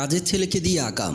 কাজের ছেলেকে দিয়ে আকাম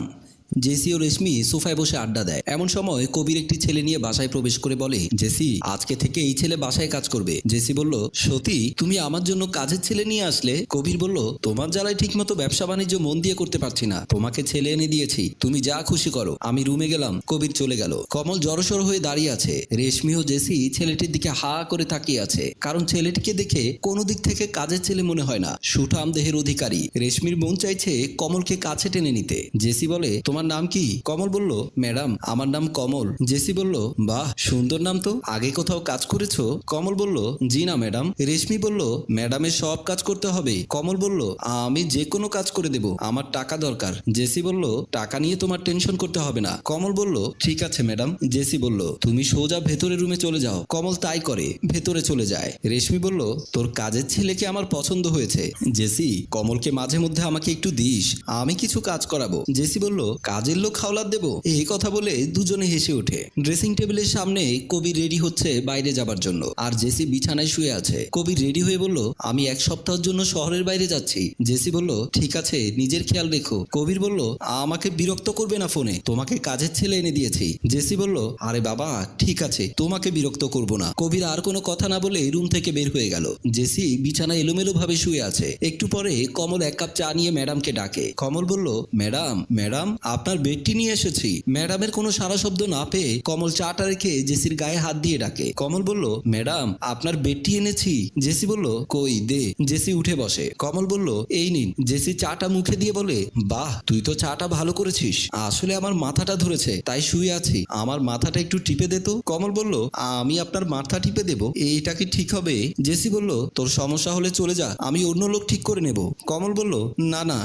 জেসি ও রেশমি সোফায় বসে আড্ডা দেয়। এমন সময় কবির একটি ছেলে নিয়ে বাসায় প্রবেশ করে বলে, জেসি, আজকে থেকে এই ছেলে বাসায় কাজ করবে। জেসি বলল সত্যি তুমি আমার জন্য কাজের ছেলে নিয়ে আসলে? কবির বলল, তোমার জ্বালায় ঠিকমতো ব্যবসা বাণিজ্য মন দিয়ে করতে পারছি না। তোমাকে ছেলে এনে দিয়েছি। তুমি যা খুশি করো। আমি রুমে গেলাম কবির চলে গেল। কমল জড়সড় হয়ে দাঁড়িয়ে আছে। রেশমি ও জেসি ছেলেটির দিকে হা করে তাকিয়ে আছে। কারণ ছেলেটিকে দেখে কোনো দিক থেকে কাজের ছেলে মনে হয় না। সুঠাম দেহের অধিকারী। রেশমির মন চাইছে কমলকে কাছে টেনে নিতে। জেসি বলে, তোমার নাম কি? কমল বলল, ম্যাডাম, আমার নাম কমল। জেসি বলল, বাহ, সুন্দর নাম তো। আগে কোথাও কাজ করেছ? কমল বলল, জি না, ম্যাডাম। রেশমি বলল, ম্যাডামের সব কাজ করতে হবে। কমল বলল, আমি যে কোনো কাজ করে দেব, আমার টাকা দরকার। জেসি বলল, টাকা নিয়ে তোমার টেনশন করতে হবে না। কমল বলল, ঠিক আছে, ম্যাডাম। জেসি বলল, তুমি সোজা ভেতরে রুমে চলে যাও। কমল তাই করে, ভেতরে চলে যায়। রেশমি বলল, তোর কাজের ছেলেকে আমার পছন্দ হয়েছে। জেসি, কমলকে মাঝে মধ্যে আমাকে একটু দিস। আমি কিছু কাজ করাবো। জেসি বলল কাজের লোক খাওলার দেবো? এই কথা বলে দুজনে হেসে ওঠে। ড্রেসিং টেবিলের সামনে কবি রেডি হচ্ছে বাইরে যাবার জন্য। আর জেসি বিছানায় শুয়ে আছে। কবি রেডি হয়ে বলল, আমি এক সপ্তাহের জন্য শহরের বাইরে যাচ্ছি। জেসি বলল, ঠিক আছে, নিজের খেয়াল রেখো। কবির বলল, আমাকে বিরক্ত করবে না ফোনে। তোমাকে কাজের ছেলে এনে দিয়েছি। জেসি বলল, আরে বাবা, ঠিক আছে, তোমাকে বিরক্ত করব না। কবির আর কোনো কথা না বলে রুম থেকে বের হয়ে গেল। জেসি বিছানায় এলোমেলো ভাবে শুয়ে আছে। একটু পরে কমল এক কাপ চা নিয়ে ম্যাডামকে ডাকে। কমল বলল, ম্যাডাম ম্যাডাম আপনার বেডটি নিয়ে এসেছি। ম্যাডামের কোনো সারা শব্দ না পেয়ে কমল চাটা রেখে জেসির গায়ে হাত দিয়ে ডাকে। কমল বলল, ম্যাডাম, আপনার বেডটি এনেছি। জেসি বলল, কই, দে। জেসি উঠে বসে। কমল বলল, এই নিন। জেসি চাটা মুখে দিয়ে বলে, বাহ, তুই তো চাটা ভালো করেছিস। আসলে আমার মাথাটা ধরেছে, তাই শুয়ে আছি। আমার মাথাটা একটু টিপে দে তো। কমল বলল, আমি আপনার মাথা টিপে দেব। এইটা কি ঠিক হবে? জেসি বলল, তোর সমস্যা হলে চলে যা, আমি অন্য লোক ঠিক করে নেব। কমল বলল, না না,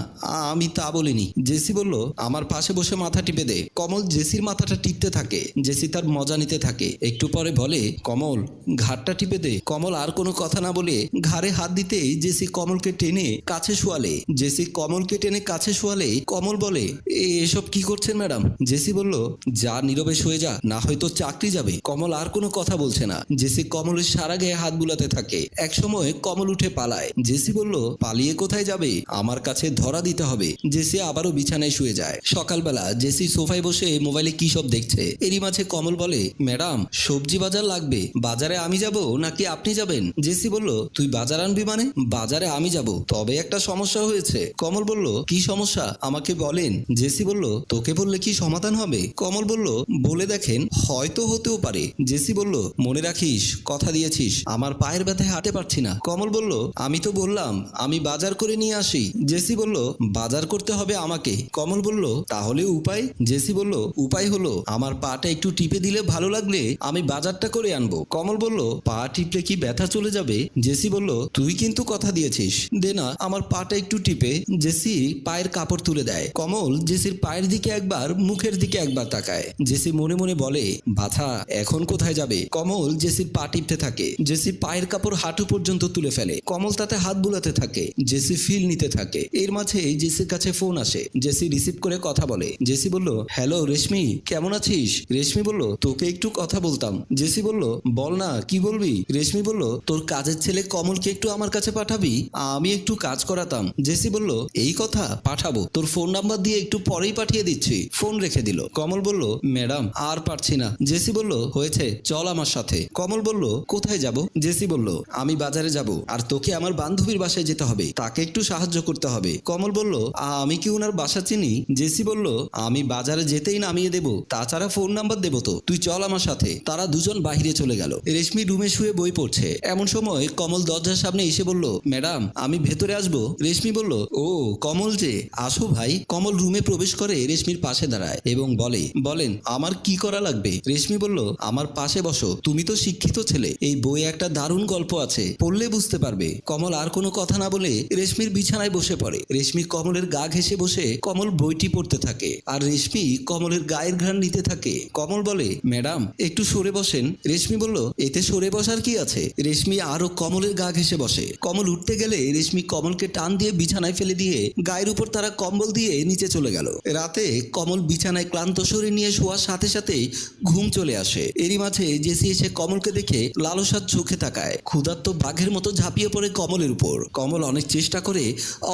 আমি তা বলিনি। জেসি বলল, আমার পাশে বসে মাথা টিপে দে কমল জেসির মাথাটা টিপতে থাকে। জেসি তার মজা নিতে থাকে। একটু পরে বলে, কমল ঘাটটা টিপে দে। কমল আর কোনো কথা না বলে ঘাড়ে হাত দিতেই জেসি কমলকে টেনে কাছে শোয়ালে। জেসি কমলকে টেনে কাছে শোয়ালে কমল বলে এসব কি করছেন ম্যাডাম? জেসি বলল, যা নীরবে শুয়ে যা, না হয়তো চাকরি যাবে। কমল আর কোনো কথা বলছে না। জেসি কমলের সারা গায়ে হাত বুলাতে থাকে। এক সময় কমল উঠে পালায়। জেসি বলল, পালিয়ে কোথায় যাবে? আমার কাছে ধরা দিতে হবে। জেসি আবারও বিছানায় শুয়ে যায়। সকালবেলা জেসি সোফায় বসে মোবাইলে কি সব দেখছে? এরই মাঝে কমল বলে, ম্যাডাম, সবজি বাজার লাগবে। বাজারে আমি যাব নাকি আপনি যাবেন? জেসি বলল, তুই বাজার আনবি মানে? বাজারে আমি যাব, তবে একটা সমস্যা হয়েছে। কমল বলল, কি সমস্যা? আমাকে বলেন। জেসি বলল, তোকে বললে কি সমাধান হবে? কমল বলল, বলে দেখেন, হয়তো হতেও পারে। জেসি বলল, মনে রাখিস, কথা দিয়েছিস, আমার পায়ের ব্যথায় হাঁটতে পারছি না। কমল বলল, আমি তো বললাম, আমি বাজার করে নিয়ে আসি। জেসি বলল, বাজার করতে হবে আমাকে। কমল বলল তাহলে উপায়? জেসি বলল, উপায় হলো, আমার পাটা একটু টিপে দিলে ভালো লাগলে আমি বাজারটা করে আনব। কমল বলল, পা টিপলে কি ব্যথা চলে যাবে? জেসি বলল, তুই কিন্তু কথা দিয়েছিস। দে না, আমার পাটা একটু টিপে। জেসি পায়ের কাপড় তুলে দেয়। কমল জেসির পায়ের দিকে একবার, মুখের দিকে একবার তাকায়। জেসি মনে মনে বলে, বাছা, এখন কোথায় যাবে? কমল জেসির পা টিপতে থাকে। জেসি পায়ের কাপড় হাঁটু পর্যন্ত তুলে ফেলে। কমল তাতে হাত বুলাতে থাকে। জেসি ফিল নিতে থাকে। এর মাঝে জেসির কাছে ফোন আসে। জেসি রিসিভ করে কথা বলে। জেসি বলল, হ্যালো, রেশমি, কেমন আছিস? রেশমি বলল, তোকে একটু কথা বলতাম। জেসি বলল, বল না, কি বলবি? রেশমি বলল, তোর কাজের ছেলে কমলকে একটু আমার কাছে পাঠাবি, আমি একটু কাজ করাতাম। জেসি বলল, এই কথা, পাঠাবো। তোর ফোন নাম্বার দিয়ে একটু পরেই পাঠিয়ে দিচ্ছি। ফোন রেখে দিল। কমল বলল, ম্যাডাম, আর পারছি না। জেসি বলল, হয়েছে, চল আমার সাথে। কমল বলল, কোথায় যাব? জেসি বলল, আমি বাজারে যাব, আর তোকে আমার বান্ধবীর বাসায় যেতে হবে। তাকে একটু সাহায্য করতে হবে। কমল বলল আমি কি ওনার বাসা চিনি? জেসি বলল আমি বাজারে যেতেই নামিয়ে দেব, তাছাড়া ফোন নাম্বার দেবো তো। তুই চল আমার সাথে। তারা দুজন বাইরে চলে গেল। রেশমি রুমে শুয়ে বই পড়ছে। এমন সময় কমল দরজার সামনে এসে বলল, ম্যাডাম, আমি ভেতরে আসব। রেশমি বলল, ও, কমল যে, আসো ভাই। কমল রুমে প্রবেশ করে রেশমির পাশে দাঁড়ায় এবং বলে, বলেন, আমার কি করা লাগবে? রেশমি বলল, আমার পাশে বসো, তুমি তো শিক্ষিত ছেলে, এই বইয়ে একটা দারুণ গল্প আছে, পড়লে বুঝতে পারবে। কমল আর কোনো কথা না বলে রেশমির বিছানায় বসে পড়ে। রেশমি কমলের গা ঘেসে বসে কমল বইটি পড়তে থাকে। থাকে। আর রেশমি কমলের গায়ের ঘ্রাণ নিতে থাকে। কমল বলে, ম্যাডাম, একটু সরে বসেন। রেশমি বলল, এতে সরে বসার কি আছে? রেশমি আরও কমলের গা ঘেসে বসে। কমল উঠতে গেলে রেশমি কমলকে টান দিয়ে বিছানায় ফেলে দিয়ে গায়ের উপর তারা কম্বল দিয়ে নিচে চলে গেল। রাতে কমল বিছানায় ক্লান্ত শরীর নিয়ে শোয়ার সাথে সাথেই ঘুম চলে আসে। এরই মাঝে জেসি এসে কমলকে দেখে লালসার চোখে তাকায়। ক্ষুধার্ত বাঘের মতো ঝাঁপিয়ে পড়ে কমলের উপর। কমল অনেক চেষ্টা করে,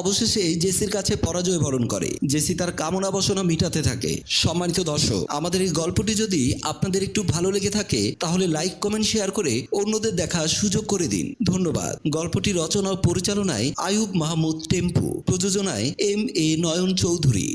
অবশেষে জেসির কাছে পরাজয় বরণ করে। জেসি তার কামনা বাসনা মিটাতে থাকে। সম্মানিত দর্শক, আমাদের এই গল্পটি যদি আপনাদের একটু ভালো লেগে থাকে, তাহলে লাইক, কমেন্ট, শেয়ার করে অন্যদের দেখা সুযোগ করে দিন। ধন্যবাদ। গল্পটি রচনা ও পরিচালনায় আয়ুব মাহমুদ টেম্পু। প্রযোজনায় এম এ নয়ন চৌধুরী।